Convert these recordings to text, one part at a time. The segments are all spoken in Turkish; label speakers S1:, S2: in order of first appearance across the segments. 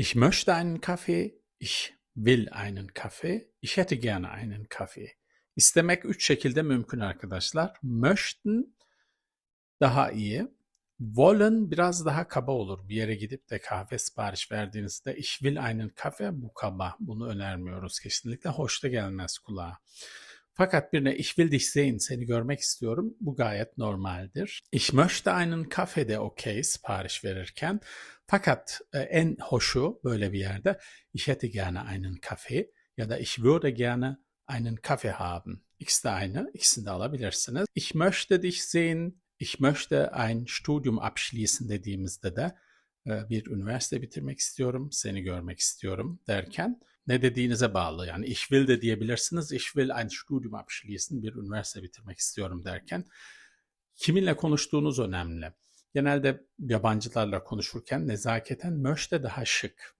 S1: Ich möchte einen Kaffee, ich will einen Kaffee, ich hätte gerne einen Kaffee. İstemek üç şekilde mümkün arkadaşlar. Möchten daha iyi. Wollen biraz daha kaba olur. Bir yere gidip de kahve sipariş verdiğinizde ich will einen Kaffee bu kaba. Bunu önermiyoruz kesinlikle. Hoş da gelmez kulağa. Fakat birine ich will dich sehen, seni görmek istiyorum. Bu gayet normaldir. Ich möchte einen Kaffee de okey sipariş verirken. Fakat e, en hoşu böyle bir yerde ich hätte gerne einen Kaffee ya da ich würde gerne einen Kaffee haben. İkisi de aynı. İkisini de alabilirsiniz. Ich möchte dich sehen, ich möchte ein Studium abschließen dediğimizde de e, bir üniversite bitirmek istiyorum, seni görmek istiyorum derken ne dediğinize bağlı. Yani ich will de diyebilirsiniz. Ich will ein Studium abschließen, bir üniversite bitirmek istiyorum derken kiminle konuştuğunuz önemli. Genelde yabancılarla konuşurken nezaketen möchte daha şık.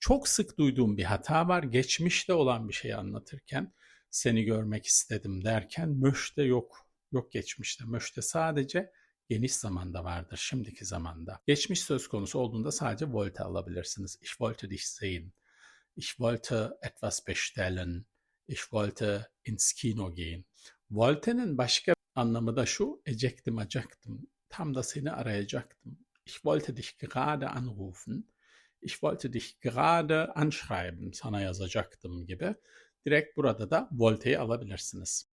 S1: Çok sık duyduğum bir hata var. Geçmişte olan bir şeyi anlatırken seni görmek istedim derken möchte yok. Yok geçmişte. Möchte sadece geniş zamanda vardır, şimdiki zamanda. Geçmiş söz konusu olduğunda sadece wollte alabilirsiniz. Ich wollte dich sehen. Ich wollte etwas bestellen. Ich wollte ins Kino gehen. Wolte'nin başka anlamı da şu, ecektim acaktım. Tam da seni arayacaktım. Ich wollte dich gerade anrufen. Ich wollte dich gerade anschreiben. Sana yazacaktım gibi. Direkt burada da wolte'yi alabilirsiniz.